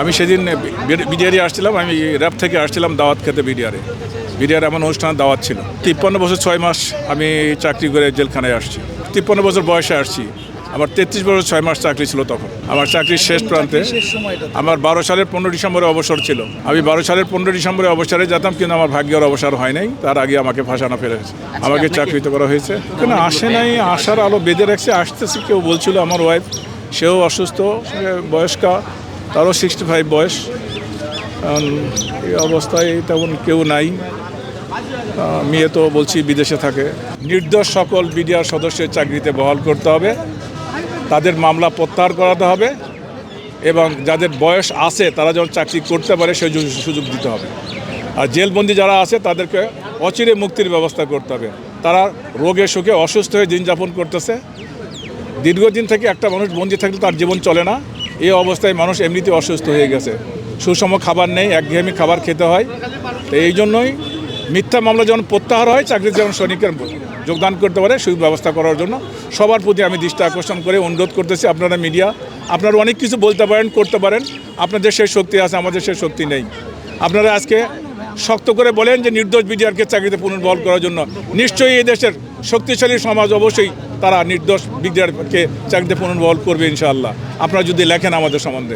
আমি সেদিন বিডিআরে আসছিলাম আমি র্যাব থেকে আসছিলাম দাওয়াত খেতে বিডিআরে। বিডিআর এমন অনুষ্ঠানে দাওয়াত ছিল। তিপ্পান্ন বছর ছয় মাস আমি চাকরি করে জেলখানায় আসছি। তিপ্পান্ন বছর বয়সে আসছি। আমার তেত্রিশ বছর ছয় মাস চাকরি ছিল তখন। আমার চাকরির শেষ প্রান্তে আমার বারো সালের পনেরো ডিসেম্বরে অবসর ছিল। আমি বারো সালের পনেরো ডিসেম্বরে অবসরে যেতাম কিন্তু আমার ভাগ্যের অবসর হয় নাই। তার আগে আমাকে ফাঁসানো ফেলেছে আমাকে চাকরিতে করা হয়েছে। কেন আসে নাই আসার আলো বেঁধে রাখছে। আসতেছে কেউ বলছিল আমার ওয়াইফ সেও অসুস্থ সে বয়স্কা। তারও সিক্সটি ফাইভ বয়স। কারণ এই অবস্থায় তেমন কেউ নাই। মেয়ে তো বলছি বিদেশে থাকে। নির্দোষ সকল বিডিআর সদস্যের চাকরিতে বহাল করতে হবে। তাদের মামলা প্রত্যাহার করাতে হবে এবং যাদের বয়স আছে, তারা যখন চাকরি করতে পারে, সেই সুযোগ দিতে হবে। আর জেলবন্দি যারা আছে, তাদেরকে অচিরে মুক্তির ব্যবস্থা করতে হবে। তারা রোগে শোকে অসুস্থ হয়ে দিন যাপন করতেছে। দীর্ঘদিন থেকে একটা মানুষ বন্দি থাকলে তার জীবন চলে না। এই অবস্থায় মানুষ এমনিতে অসুস্থ হয়ে গেছে। সুষম খাবার নেই, একঘেয়েমি খাবার খেতে হয়। তো এই জন্যই মিথ্যা মামলা যখন প্রত্যাহার হয় চাকরিতে যেমন সৈনিকের যোগদান করতে পারে সেই ব্যবস্থা করার জন্য সবার প্রতি আমি দৃষ্টি আকর্ষণ করে অনুরোধ করতেছি আপনারা মিডিয়া, আপনারা অনেক কিছু বলতে পারেন, করতে পারেন। আপনাদের সেই শক্তি আছে, আমাদের সেই শক্তি নেই। আপনারা আজকে শক্ত করে বলেন যে নির্দোষ বিডিআরকে চাকরিতে পুনর্বহাল করার জন্য। নিশ্চয়ই এই দেশের শক্তিশালী সমাজ অবশ্যই তারা নির্দোষ বিডিআরকে চাকরিতে পুনর্বহল করবে ইনশাআল্লাহ। আপনারা যদি লেখেন আমাদের সম্বন্ধে।